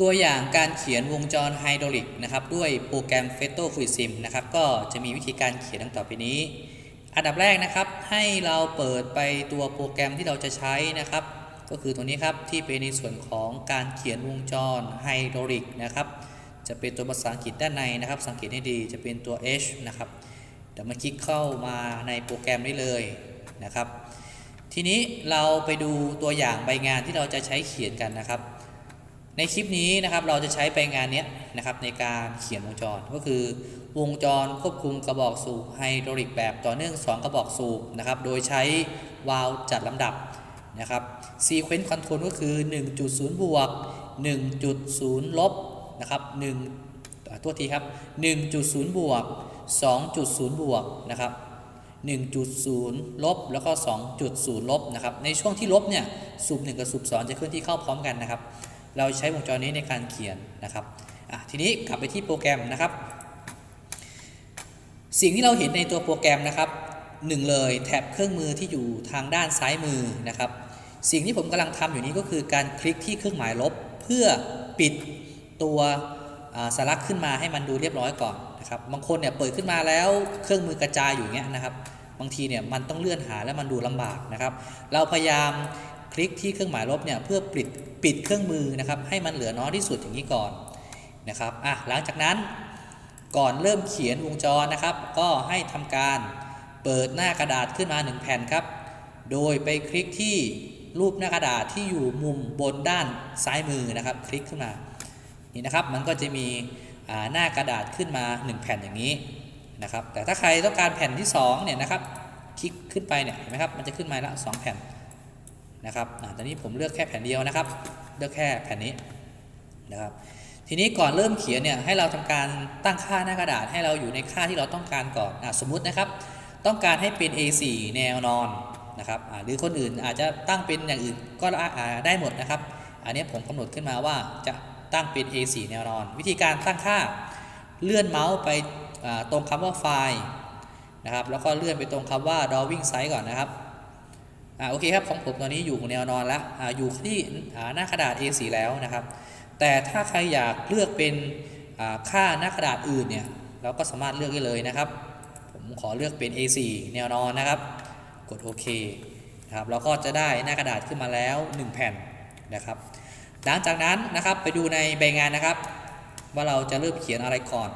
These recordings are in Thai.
ตัวอย่างการเขียนวงจรไฮดรอลิกนะครับด้วยโปรแกรม f e t o f l u i d Sim นะครับก็จะมีวิธีการเขียนดังต่อไปนี้ อันดับแรกนะครับให้เราเปิดไปตัวโปรแกรมที่เราจะใช้นะครับ ก็คือตัวนี้ครับที่เป็นในส่วนของการเขียนวงจรไฮดรอลิกนะครับจะเป็นตัวภาษาอังกฤษด้านในนะครับสังเกตให้ดีจะเป็นตัว H นะครับเดี๋ยวมาคลิกเข้ามาในโปรแกรมได้เลยนะครับ ทีนี้เราไปดูตัวอย่างใบงานที่เราจะใช้เขียนกันนะครับ ในคลิปนี้นะครับเราจะใช้ใบงานนี้นะครับในการเขียนวงจรก็คือ วงจรควบคุมกระบอกสูบไฮดรอลิกแบบต่อเนื่อง 2 กระบอกสูบนะครับโดยใช้วาล์วจัดลำดับนะครับซีเควนต์คอนโทรลก็คือ 1.0 บวก 1.0 ลบนะครับ1อ่าตัวทีครับ 1.0 บวก 2.0 บวกนะครับ1.0 ลบ แล้วก็ 2.0 ลบนะครับในช่วงที่ลบเนี่ยสูบ1กับสูบ2จะเคลื่อนที่เข้าพร้อมกันนะครับ เราใช้วงจรนี้ในการเขียนนะครับทีนี้กลับไปที่โปรแกรมนะครับ สิ่งที่เราเห็นในตัวโปรแกรมนะครับหนึ่งเลยแท็บเครื่องมือที่อยู่ทางด้านซ้ายมือนะครับ สิ่งที่ผมกำลังทำอยู่นี้ก็คือการคลิกที่เครื่องหมายลบ เพื่อปิดตัวอ่าสลักขึ้นมาให้มันดูเรียบร้อยก่อนนะครับบางคนเนี่ยเปิดขึ้นมาแล้วเครื่องมือกระจายอยู่เงี้ยนะครับ บางทีเนี่ยมันต้องเลื่อนหาแล้วมันดูลำบากนะครับ เราพยายาม คลิกที่เครื่องหมายลบเนี่ยเพื่อปิดปิดเครื่องมือนะครับให้มันเหลือน้อยที่สุดอย่างนี้ก่อนนะครับอะหลังจากนั้นก่อนเริ่มเขียนวงจรนะครับ ก็ให้ทำการเปิดหน้ากระดาษขึ้นมา 1 แผ่นครับ โดยไปคลิกที่รูปหน้ากระดาษที่อยู่มุมบนด้านซ้ายมือนะครับ คลิกขึ้นมา นี่นะครับ มันก็จะมีหน้ากระดาษขึ้นมา 1 แผ่นอย่างนี้นะครับ แต่ถ้าใครต้องการแผ่นที่2เนี่ยนะครับ คลิกขึ้นไปเนี่ยเห็นไหมครับ มันจะขึ้นมาละ2แผ่น นะครับตอนนี้ผมเลือกแค่แผ่นเดียวนะครับ เลือกแค่แผ่นนี้นะครับ ทีนี้ก่อนเริ่มเขียนเนี่ยให้เราทำการตั้งค่าหน้ากระดาษให้เราอยู่ในค่าที่เราต้องการก่อนอสมมุตินะครับ ต้องการให้เป็น A4 แนวนอนนะครับหรือคนอื่นอาจจะตั้งเป็นอย่างอื่นก็ได้หมดนะครับ อันนี้ผมกำหนดขึ้นมาว่าจะตั้งเป็น A4 แนวนอน วิธีการตั้งค่าเลื่อนเมาส์ไปตรงคำว่าไฟล์นะครับแล้วก็เลื่อนไปตรงคำว่า drawing size ก่อนนะครับ อ่าโอเคครับของผมตอนนี้อยู่แนวนอนแล้วออยู่ที่หน้ากระดาษ A4 แล้วนะครับ แต่ถ้าใครอยากเลือกเป็นค่าหน้ากระดาษอื่นเนี่ยเราก็สามารถเลือกได้เลยนะครับ ผมขอเลือกเป็น A4 แนวนอนนะครับ กดโอเคนะครับเราก็จะได้หน้ากระดาษขึ้นมาแล้ว 1 แผ่นนะครับ หลังจากนั้นนะครับไปดูในใบงานนะครับ ว่าเราจะเริ่มเขียนอะไรก่อน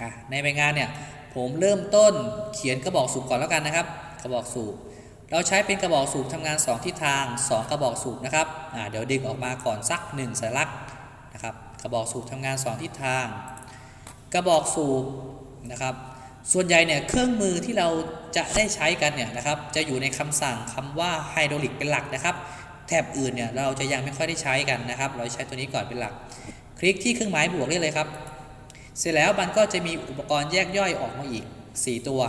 อในใบงานเนี่ยผมเริ่มต้นเขียนกระบอกสูบก่อนแล้วกันนะครับ กระบอกสูบ เราใช้เป็นกระบอกสูบทำงาน 2 ทิศทาง 2 กระบอกสูบนะครับเดี๋ยวดึงออกมาก่อนสัก 1สัญลักษณ์นะครับ กระบอกสูบทำงาน 2 ทิศทาง กระบอกสูบนะครับ ส่วนใหญ่เนี่ยเครื่องมือที่เราจะได้ใช้กันเนี่ยนะครับจะอยู่ในคำสั่งคำว่าไฮดรอลิกเป็นหลักนะครับ แถบอื่นเนี่ยเราจะยังไม่ค่อยได้ใช้กันนะครับ เราใช้ตัวนี้ก่อนเป็นหลัก คลิกที่เครื่องหมายบวกได้เลยครับ เสร็จแล้วมันก็จะมีอุปกรณ์แยกย่อยออกมาอีก 4 ตัว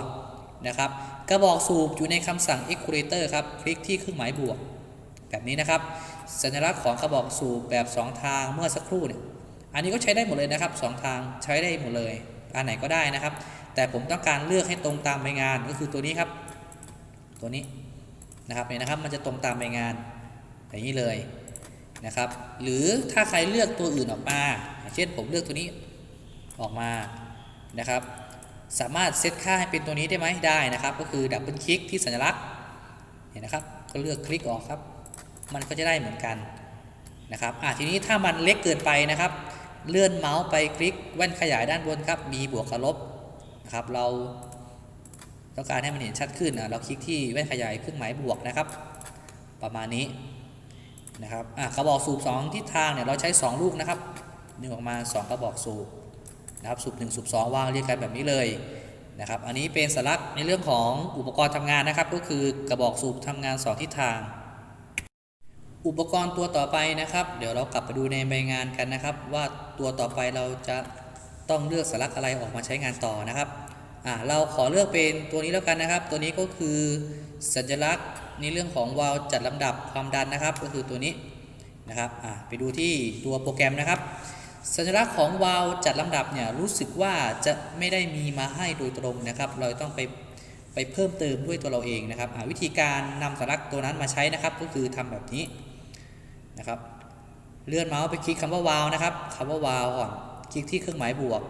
นะครับ กระบอกสูบอยู่ในคำสั่ง equalizer ครับ คลิกที่เครื่องหมายบวก แบบนี้นะครับ สัญลักษณ์ของกระบอกสูบแบบ 2 ทางเมื่อสักครู่เนี่ยอันนี้ก็ใช้ได้หมดเลยนะครับ 2 ทางใช้ได้หมดเลย อันไหนก็ได้นะครับ แต่ผมต้องการเลือกให้ตรงตามใบงานก็คือตัวนี้ครับ ตัวนี้นะครับเนี่ยนะครับ มันจะตรงตามใบงานอย่างนี้เลยนะครับ หรือถ้าใครเลือกตัวอื่นออกมา เช่นผมเลือกตัวนี้ออกมานะครับ สามารถเซตค่าให้เป็นตัวนี้ได้ไหมได้นะครับ ก็คือดับเบิลคลิกที่สัญลักษณ์เห็นนะครับ ก็เลือกคลิกออกครับ มันก็จะได้เหมือนกันนะครับอะทีนี้ถ้ามันเล็กเกินไปนะครับ เลื่อนเมาส์ไปคลิกแว่นขยายด้านบนครับ มีบวกกับลบนะครับ เราต้องการให้มันเห็นชัดขึ้นอะเราคลิกที่แว่นขยายเครื่องหมายบวกนะครับ ประมาณนี้นะครับอะกระบอกสูบ2ทิศทางเนี่ยเราใช้ 2 ลูกนะครับนึงออกมา 2 กระบอกสูบ นะครับสูบ1สูบ2วางเรียงกันแบบนี้เลยนะครับอันนี้เป็นสัญลักในเรื่องของอุปกรณ์ทำงานนะครับ ก็คือกระบอกสูบทำงาน2ทิศทาง อุปกรณ์ตัวต่อไปนะครับ เดี๋ยวเรากลับไปดูในใบงานกันนะครับ ว่าตัวต่อไปเราจะต้องเลือกสัญลักอะไรออกมาใช้งานต่อนะครับอ่าเราขอเลือกเป็นตัวนี้แล้วกันนะครับ ตัวนี้ก็คือสัญลักษณ์ในเรื่องของวาล์วจัดลำดับความดันนะครับ ก็คือตัวนี้นะครับอ่าไปดูที่ตัวโปรแกรมนะครับ สัญลักษณ์ของวาล์วจัดลำดับเนี่ยรู้สึกว่าจะไม่ได้มีมาให้โดยตรงนะครับ เราต้องไปไปเพิ่มเติมด้วยตัวเราเองนะครับวิธีการนำสัญลักษณ์ตัวนั้นมาใช้นะครับ ก็คือทำแบบนี้นะครับ เลื่อนเมาส์ไปคลิกคำว่าวาลนะครับคำว่าวาลก่อนคลิกที่เครื่องหมายบวก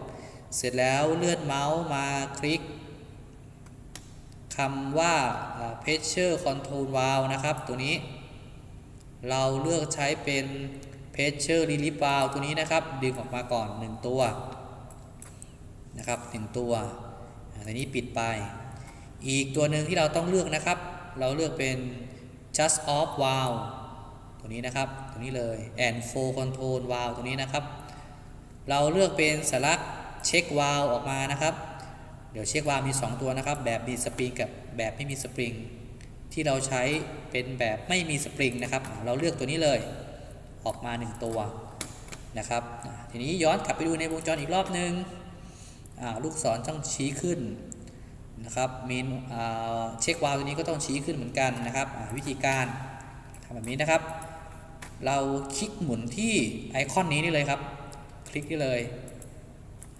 เสร็จแล้วเลื่อนเมาส์มาคลิกคำว่า pressure control valve นะครับ ตัวนี้ เราเลือกใช้เป็น pressure relief valve ตัวนี้นะครับ ดึงออกมาก่อน 1 ตัวนะครับ1ตัวอันนี้ปิดไป อีกตัวหนึ่งที่เราต้องเลือกนะครับ เราเลือกเป็น just off valve ตัวนี้นะครับ ตัวนี้เลย and flow control valve ตัวนี้นะครับ เราเลือกเป็นสลักเช็ควาลออกมานะครับ เดี๋ยวเช็ควาลมี 2 ตัวนะครับ แบบมีสปริงกับแบบไม่มีสปริงที่เราใช้เป็นแบบไม่มีสปริงนะครับ เราเลือกตัวนี้เลย ออกมา 1 ตัวนะครับทีนี้ย้อนกลับไปดูในวงจรอีกรอบนึงอ่าลูกศรต้องชี้ขึ้นนะครับเมีอ่าเช็ควาลตัวนี้ก็ต้องชี้ขึ้นเหมือนกันนะครับวิธีการทำแบบนี้นะครับ เราคลิกหมุนที่ไอคอนนี้นี่เลยครับ คลิกได้เลย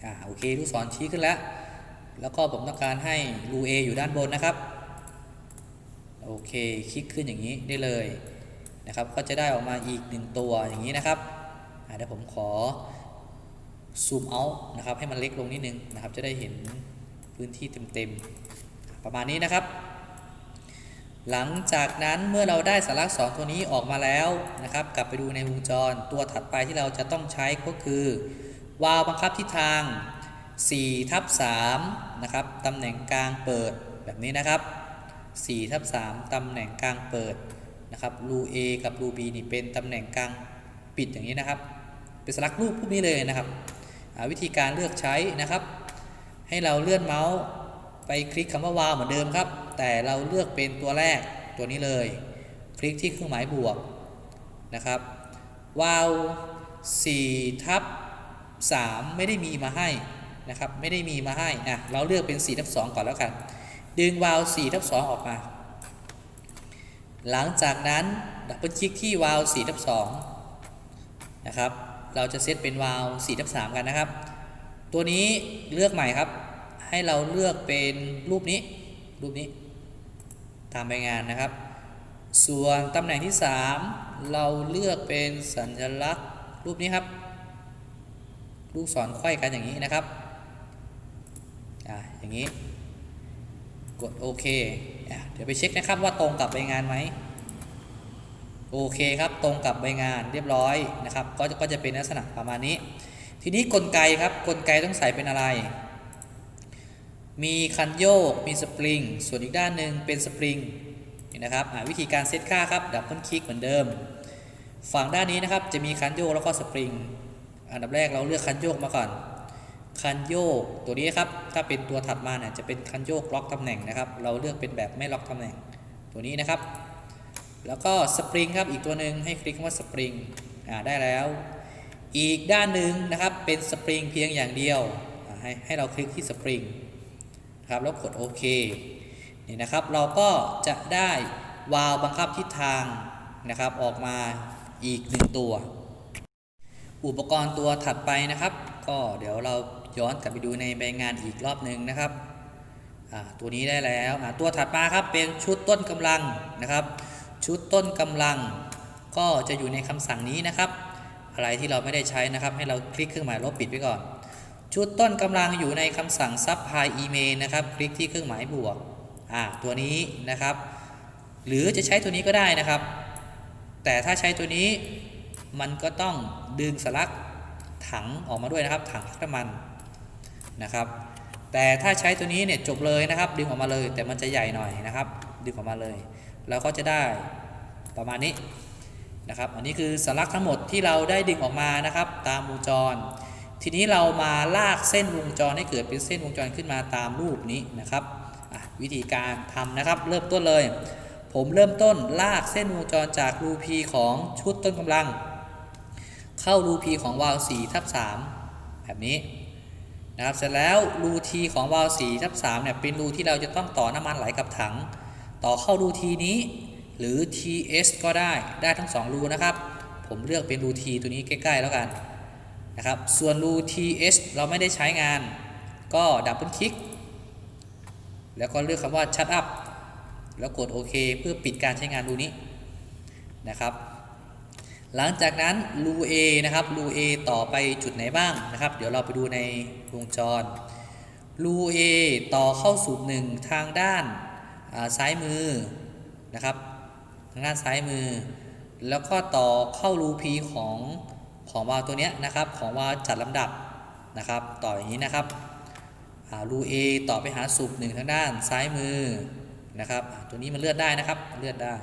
อ่าโอเคลูกศรชี้ขึ้นแล้ว แล้วก็ผมต้องการให้รู A อยู่ด้านบนนะครับโอเคคลิกขึ้นอย่างนี้ได้เลย นะครับ ก็จะได้ออกมาอีกหนึ่งตัวอย่างนี้นะครับเดี๋ยวผมขอซูมเอานะครับให้มันเล็กลงนิดนึงนะครับ จะได้เห็นพื้นที่เต็มๆ ประมาณนี้นะครับ หลังจากนั้นเมื่อเราได้สาระ2ตัวนี้ออกมาแล้วนะครับ กลับไปดูในวงจรตัวถัดไปที่เราจะต้องใช้ก็คือวาล์วบังคับทิศทาง4ทับ3นะครับตำแหน่งกลางเปิดแบบนี้นะครับ4ทับ3ตำแหน่งกลางเปิด นะครับรู A กับรู B นี่เป็นตำแหน่งกลางปิดอย่างนี้นะครับ เป็นสลักรูปพวกนี้เลยนะครับ วิธีการเลือกใช้นะครับ ให้เราเลื่อนเมาส์ไปคลิกคำว่าวาล์วเหมือนเดิมครับ แต่เราเลือกเป็นตัวแรกตัวนี้เลย คลิกที่เครื่องหมายบวกนะครับวาว4ทับ3ไม่ได้มีมาให้นะครับ ไม่ได้มีมาให้อะเราเลือกเป็น4ทับ2ก่อนแล้วกัน ดึงวาว4ทับ2ออกมา หลังจากนั้นดับเบิลคลิกที่วาล์ว4ทับ2นะครับ เราจะเซตเป็นวาล์ว4ทับ3กันนะครับ ตัวนี้เลือกใหม่ครับ ให้เราเลือกเป็นรูปนี้ รูปนี้ ตามใบงานนะครับ ส่วนตำแหน่งที่ 3 เราเลือกเป็นสัญลักษณ์รูปนี้ครับ ลูกศรไขว้กันอย่างนี้นะครับ อ่าอย่างนี้ กดโอเค เดี๋ยวไปเช็คนะครับว่าตรงกับใบงานไหมโอเคครับตรงกับใบงานเรียบร้อยนะครับ ก็จะก็จะเป็นลักษณะประมาณนี้ ทีนี้กลไกครับกลไกต้องใส่เป็นอะไร มีคันโยกมีสปริงส่วนอีกด้านหนึ่งเป็นสปริงนะครับวิธีการเซตค่าครับดับเบิลคลิกเหมือนเดิม ฝั่งด้านนี้นะครับจะมีคันโยกแล้วก็สปริงอันดับแรกเราเลือกคันโยกมาก่อน คันโยกตัวนี้ครับ ถ้าเป็นตัวถัดมาเนี่ยจะเป็นคันโยกล็อกตำแหน่งนะครับ เราเลือกเป็นแบบไม่ล็อกตำแหน่ง ตัวนี้นะครับ แล้วก็สปริงครับอีกตัวหนึ่งให้คลิกคำว่าสปริงอ่าได้แล้ว อีกด้านหนึ่งนะครับเป็นสปริงเพียงอย่างเดียวให้ให้เราคลิกที่สปริงครับแล้วกดโอเคนี่นะครับ เราก็จะได้วาล์วบังคับทิศทางนะครับออกมาอีกหนึ่งตัว อุปกรณ์ตัวถัดไปนะครับ ก็เดี๋ยวเรา ย้อนกลับไปดูในใบงานอีกรอบหนึ่งนะครับตัวนี้ได้แล้วตัวถัดมาครับเป็นชุดต้นกำลังนะครับ ชุดต้นกำลัง ก็จะอยู่ในคำสั่งนี้นะครับ อะไรที่เราไม่ได้ใช้นะครับ ให้เราคลิกเครื่องหมายลบปิดไว้ก่อน ชุดต้นกำลังอยู่ในคำสั่ง supply email นะครับ คลิกที่เครื่องหมายบวกตัวนี้นะครับ หรือจะใช้ตัวนี้ก็ได้นะครับ แต่ถ้าใช้ตัวนี้มันก็ต้องดึงสลักถังออกมาด้วยนะครับ ถังพักน้ำมัน นะครับ แต่ถ้าใช้ตัวนี้เนี่ยจบเลยนะครับ ดึงออกมาเลย แต่มันจะใหญ่หน่อยนะครับ ดึงออกมาเลย แล้วก็จะได้ประมาณนี้นะครับ อันนี้คือสลักทั้งหมดที่เราได้ดึงออกมานะครับ ตามวงจร ทีนี้เรามาลากเส้นวงจรให้เกิดเป็นเส้นวงจรขึ้นมาตามรูปนี้นะครับวิธีการทำนะครับ เริ่มต้นเลย ผมเริ่มต้นลากเส้นวงจรจากรูพีของชุดต้นกำลัง เข้ารูพีของวาล์ว4ทับ3แบบนี้ นะครับเสร็จแล้วรูทีของวาล์ว4ทับ3เนี่ยเป็นรูที่เราจะต้องต่อน้ำมันไหลกับถัง ต่อเข้ารูทีนี้ หรือ TS ก็ได้ได้ทั้ง 2 รูนะครับ ผมเลือกเป็นรูทีตัวนี้ใกล้ ๆ แล้วกันนะครับส่วนรู TS เราไม่ได้ใช้งาน ก็ดับเบิลคลิก แล้วก็เลือกคำว่า shut up แล้วกดโอเคเพื่อปิดการใช้งานรูนี้นะครับ หลังจากนั้นรู A นะครับรู A ต่อไปจุดไหนบ้างนะครับ เดี๋ยวเราไปดูในวงจรรู A ต่อเข้าสู่หนึ่งทางด้านาซ้ายมือนะครับ ทางด้านซ้ายมือ แล้วก็ต่อเข้ารู P ของของวาล์วตัวเนี้ยนะครับ ของวาล์วจัดลำดับนะครับ ต่ออย่างนี้นะครับรู A ต่อไปหาสูบหนึ่งทางด้านซ้ายมือนะครับ ตัวนี้มันเลื่อนได้นะครับเลื่อนได้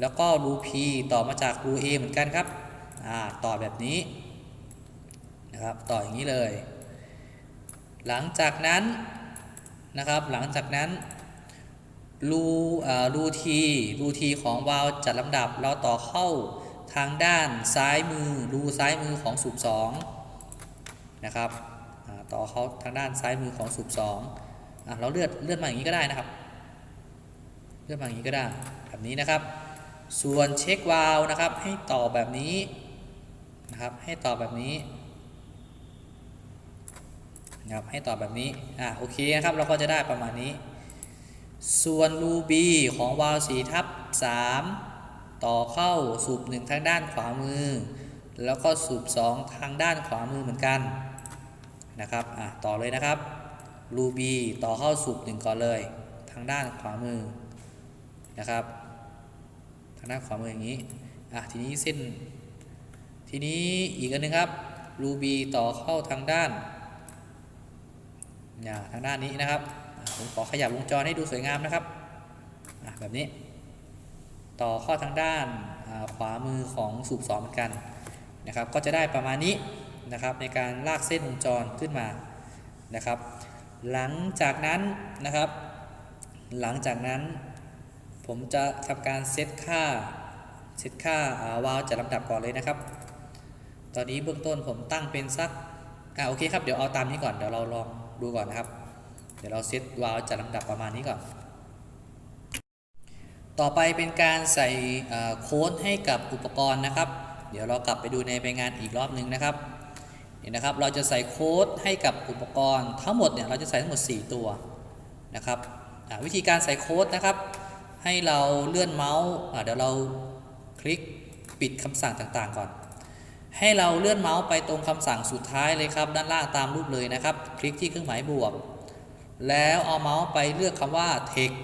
แล้วก็รู P ต่อมาจากรู A เหมือนกันครับต่อแบบนี้นะครับต่ออย่างนี้เลย หลังจากนั้นนะครับหลังจากนั้นรูรูทีรูทีของวาล์วจัดลำดับเราต่อเข้าทางด้านซ้ายมือรูซ้ายมือของสูบ2นะครับต่อเข้าทางด้านซ้ายมือของสูบ2อะเราเลื่อนเลื่อนมาอย่างนี้ก็ได้นะครับ เลื่อนมาอย่างนี้ก็ได้แบบนี้นะครับ ส่วนเช็ควาล์วนะครับให้ต่อแบบนี้นะครับให้ต่อแบบนี้นะครับให้ต่อแบบนี้อะโอเคนะครับเราก็จะได้ประมาณนี้ ส่วนรูบีของวาล์ว4ทับ3ต่อเข้าสูบ1ทางด้านขวามือ แล้วก็สูบ2ทางด้านขวามือเหมือนกันนะครับอะต่อเลยนะครับรูบีต่อเข้าสูบ1ก่อนเลย ทางด้านขวามือนะครับ ทางด้านขวามืออย่างนี้อะทีนี้เส้น ทีนี้อีกอันหนึงครับรูบีต่อเข้าทางด้านเนี่ยทางด้านนี้นะครับผมขอขยับวงจรให้ดูสวยงามนะครับอะแบบนี้ ต่อเข้าทางด้านาขวามือของสูบสองเหมือนกันนะครับ ก็จะได้ประมาณนี้นะครับในการลากเส้นวงจรขึ้นมานะครับ หลังจากนั้นนะครับ หลังจากนั้น ผมจะทำการเซตค่าเซตค่าอ่าวาล์วจัดลำดับก่อนเลยนะครับ ตอนนี้เบื้องต้นผมตั้งเป็นสักอ่าโอเคครับเดี๋ยวเอาตามนี้ก่อนเดี๋ยวเราลองดูก่อนนะครับ เดี๋ยวเราเซตวาล์วจัดลำดับประมาณนี้ก่อน ต่อไปเป็นการใส่โค้ดให้กับอุปกรณ์นะครับ เดี๋ยวเรากลับไปดูในใบงานอีกรอบหนึงนะครับนี่นะครับเราจะใส่โค้ดให้กับอุปกรณ์ทั้งหมดเนี่ยเราจะใส่ทั้งหมด 4 ตัวนะครับวิธีการใส่โค้ดนะครับ ให้เราเลื่อนเมาส์เดี๋ยวเราคลิกปิดคำสั่งต่างๆก่อน ให้เราเลื่อนเมาส์ไปตรงคำสั่งสุดท้ายเลยครับ ด้านล่างตามรูปเลยนะครับ คลิกที่เครื่องหมายบวก แล้วเอาเมาส์ไปเลือกคำว่า text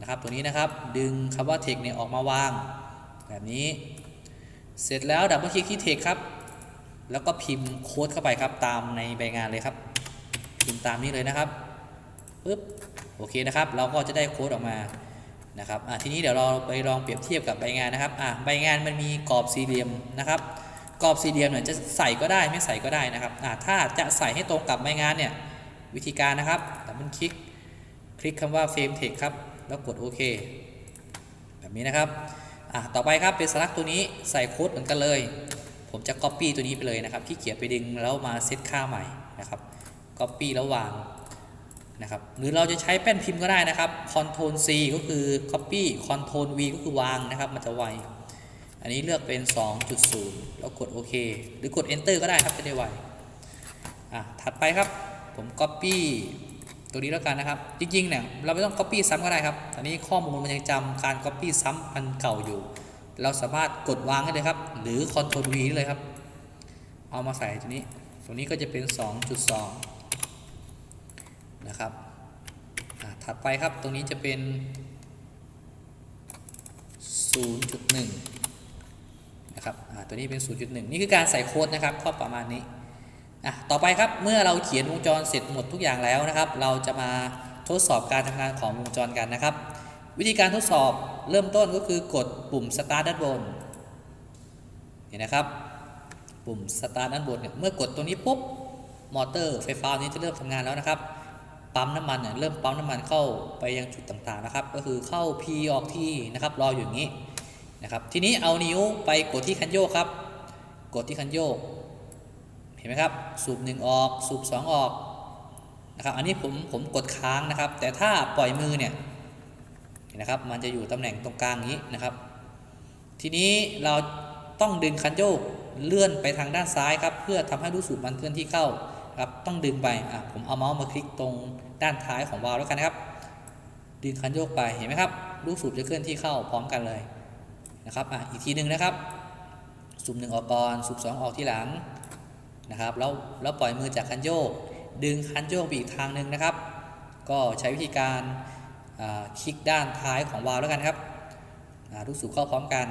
นะครับตัวนี้นะครับดึงคำว่า text เนี่ยออกมาวาง แบบนี้ เสร็จแล้วดับเบิลคลิกที่ text ครับ แล้วก็พิมพ์โค้ดเข้าไปครับตามในใบงานเลยครับ พิมพ์ตามนี้เลยนะครับปึ๊บโอเคนะครับ เราก็จะได้โค้ดออกมา นะครับทีนี้เดี๋ยวเราไปลองเปรียบเทียบกับใบงานนะครับใบงานมันมีกรอบสี่เหลี่ยมนะครับกรอบสี่เหลี่ยมเนี่ยจะใส่ก็ได้ไม่ใส่ก็ได้นะครับถ้าจะใส่ให้ตรงกับใบงานเนี่ยวิธีการนะครับดับเบิลคลิกคลิกคำว่า Frame Text ครับแล้วกดโอเคแบบนี้นะครับต่อไปครับเป็นสลักตัวนี้ใส่โค้ดเหมือนกันเลย ผมจะ Copy ตัวนี้ไปเลยนะครับที่เกียจไปดึงแล้วมาเซตค่าใหม่นะครับ Copy แล้ววาง นะครับหรือเราจะใช้แป้นพิมพ์ก็ได้นะครับ Ctrl C ก็คือ Copy Ctrl V ก็คือวางนะครับ มันจะไว อันนี้เลือกเป็น 2.0 แล้วกดโอเค หรือกด Enter ก็ได้ครับจะได้ไวอะถัดไปครับผม Copy ตัวนี้แล้วกันนะครับ จริงๆเนี่ยเราไม่ต้อง Copy ซ้ำก็ได้ครับตอนนี้ข้อมูลมันยังจำการ Copy ซ้ำอันเก่าอยู่ เราสามารถกดวางได้เลยครับ หรือ Ctrl V เลยครับ เอามาใส่ตัวนี้ ตัวนี้ก็จะเป็น 2.2 นะครับถัดไปครับตรงนี้จะเป็น 0.1 นะครับตัวนี้เป็น 0.1 นี่คือการใส่โค้ดนะครับก็ประมาณนี้ต่อไปครับเมื่อเราเขียนวงจรเสร็จหมดทุกอย่างแล้วนะครับ เราจะมาทดสอบการทำงานของวงจรกันนะครับ วิธีการทดสอบเริ่มต้นก็คือกดปุ่ม start ด้านบนเห็นนะครับ ปุ่ม start ด้านบนเนี่ยเมื่อกดตรงนี้ปุ๊บมอเตอร์ไฟฟ้านี้จะเริ่มทำงานแล้วนะครับ ปั๊มน้ำมันเนี่ยเริ่มปั๊มน้ำมันเข้าไปยังจุดต่างๆนะครับ ก็คือเข้า P ออก T นะครับรออยู่อย่างนี้นะครับ ทีนี้เอานิ้วไปกดที่คันโยกครับ กดที่คันโยก เห็นไหมครับ สูบ1ออก สูบ2 ออกนะครับ อันนี้ผมผมกดค้างนะครับ แต่ถ้าปล่อยมือเนี่ยเห็นนะครับ มันจะอยู่ตำแหน่งตรงกลางนี้นะครับ ทีนี้เราต้องดึงคันโยกเลื่อนไปทางด้านซ้ายครับ เพื่อทำให้ลูกสูบมันเคลื่อนที่เข้า ครับต้องดึงไปอะผมเอาเมาส์มาคลิกตรงด้านท้ายของวาล์วแล้วกันนะครับ ดึงคันโยกไปเห็นไหมครับลูกสูบจะเคลื่อนที่เข้าพร้อมกันเลยนะครับอะอีกทีหนึ่งนะครับสุ่มหนึ่งออกก่อนสุ่มสองออกที่หลังนะครับแล้วแล้วปล่อยมือจากคันโยก ดึงคันโยกไปอีกทางหนึ่งนะครับ ก็ใช้วิธีการคลิกด้านท้ายของวาล์วแล้วกันครับอ่าทุกสู่เข้าพร้อมกัน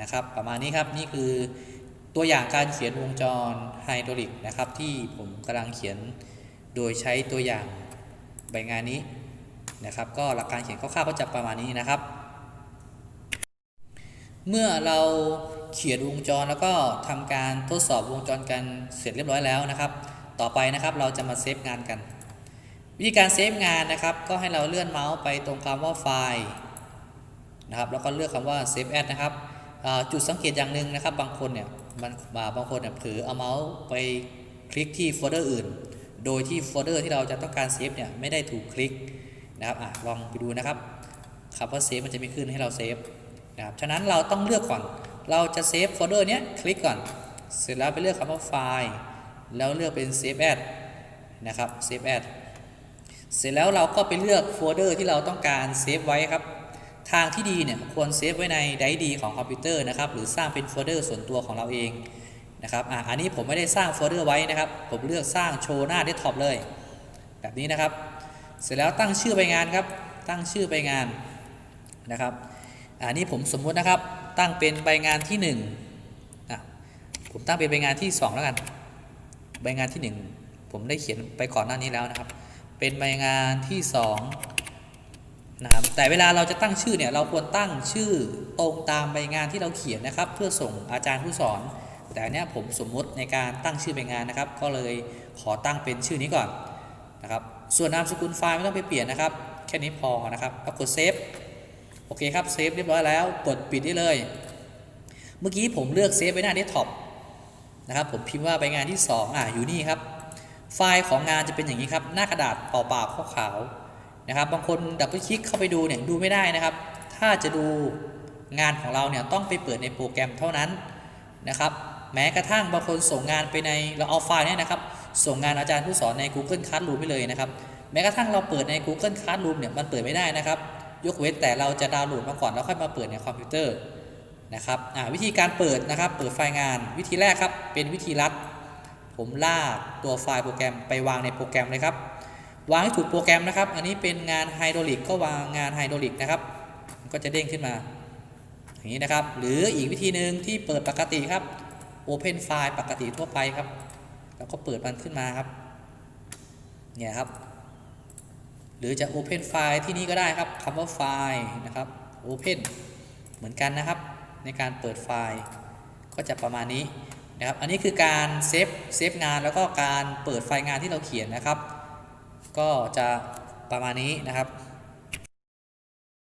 นะครับ ประมาณนี้ครับนี่คือ ตัวอย่างการเขียนวงจรไฮดรอลิกนะครับที่ผมกำลังเขียนโดยใช้ตัวอย่างใบงานนี้นะครับก็หลักการเขียนคร่าวๆก็จะประมาณนี้นะครับ เมื่อเราเขียนวงจรแล้วก็ทำการทดสอบวงจรกันเสร็จเรียบร้อยแล้วนะครับ ต่อไปนะครับเราจะมาเซฟงานกัน วิธีการเซฟงานนะครับ ก็ให้เราเลื่อนเมาส์ไปตรงคำว่าไฟล์นะครับแล้วก็เลือกคำว่า save as นะครับจุดสังเกตอย่างหนึ่งนะครับ บางคนเนี่ย มันอ่าบางคนเนี่ยเผลอเอาเมาส์ไปคลิกที่โฟลเดอร์อื่น โดยที่โฟลเดอร์ที่เราจะต้องการเซฟเนี่ยไม่ได้ถูกคลิกนะครับอะลองไปดูนะครับคำว่าเซฟมันจะไม่ขึ้นให้เราเซฟนะครับฉะนั้นเราต้องเลือกก่อน เราจะเซฟโฟลเดอร์เนี้ยคลิกก่อน เสร็จแล้วไปเลือกคำว่าไฟล์แล้วเลือกเป็น save as นะครับ save as เสร็จแล้วเราก็ไปเลือกโฟลเดอร์ที่เราต้องการเซฟไว้ครับ ทางที่ดีเนี่ยควรเซฟไว้ในไดร์ดีของคอมพิวเตอร์นะครับหรือสร้างเป็นโฟลเดอร์ส่วนตัวของเราเองนะครับอะอันนี้ผมไม่ได้สร้างโฟลเดอร์ไว้นะครับ ผมเลือกสร้างโชว์หน้าเดสก์ท็อปเลย แบบนี้นะครับ เสร็จแล้วตั้งชื่อใบงานครับ ตั้งชื่อใบงานนะครับอันนี้ผมสมมุตินะครับ ตั้งเป็นใบงานที่1อะผมตั้งเป็นใบงานที่ 2 แล้วกัน ใบงานที่ 1 ผมได้เขียนไปก่อนหน้านี้แล้วนะครับ เป็นใบงานที่ 2 นะครับแต่เวลาเราจะตั้งชื่อเนี่ยเราควรตั้งชื่อตรงตามใบงานที่เราเขียนนะครับ เพื่อส่งอาจารย์ผู้สอน แต่นเนี้ยผมสมมุติในการตั้งชื่อใบงานนะครับ ก็เลยขอตั้งเป็นชื่อนี้ก่อนนะครับส่วนนามสกุลไฟล์ไม่ต้องไปเปลี่ยนนะครับ แค่นี้พอนะครับแล้วกดเซฟโอเคครับเซฟเรียบร้อยแล้วกดปิดได้เลย เมื่อกี้ผมเลือกเซฟไว้หน้าเดสก์ท็อปนะครับผมพิมพ์ว่าใบงานที่ 2 อะอยู่นี่ครับ ไฟล์ของงานจะเป็นอย่างนี้ครับ หน้ากระดาษเปล่าๆขาวๆ นะครับบางคนดับเบิลคลิกเข้าไปดูเนี่ยดูไม่ได้นะครับ ถ้าจะดูงานของเราเนี่ยต้องไปเปิดในโปรแกรมเท่านั้นนะครับ แม้กระทั่งบางคนส่งงานไปในเราเอาไฟล์เนี่ยนะครับ ส่งงานอาจารย์ผู้สอนใน Google Classroom ไปเลยนะครับ แม้กระทั่งเราเปิดใน Google Classroom เนี่ยมันเปิดไม่ได้นะครับ ยกเว้นแต่เราจะดาวน์โหลดมาก่อนแล้วค่อยมาเปิดในคอมพิวเตอร์นะครับวิธีการเปิดนะครับ เปิดไฟล์งานวิธีแรกครับเป็นวิธีรัด ผมลากตัวไฟล์โปรแกรมไปวางในโปรแกรมเลยครับ วางให้ถูกโปรแกรมนะครับ อันนี้เป็นงานไฮดรอลิกก็วางงานไฮดรอลิกนะครับ ก็จะเด้งขึ้นมา อย่างนี้นะครับ หรืออีกวิธีหนึ่งที่เปิดปกติครับ Open ไฟล์ปกติทั่วไปครับ แล้วก็เปิดมันขึ้นมาครับ เนี่ยครับ หรือจะ Open ไฟล์ที่นี่ก็ได้ครับคำว่าไฟล์นะครับ Open เหมือนกันนะครับ ในการเปิดไฟล์ก็จะประมาณนี้นะครับ อันนี้คือการเซฟเซฟงานแล้วก็การเปิดไฟล์งานที่เราเขียนนะครับ ก็จะประมาณนี้นะครับ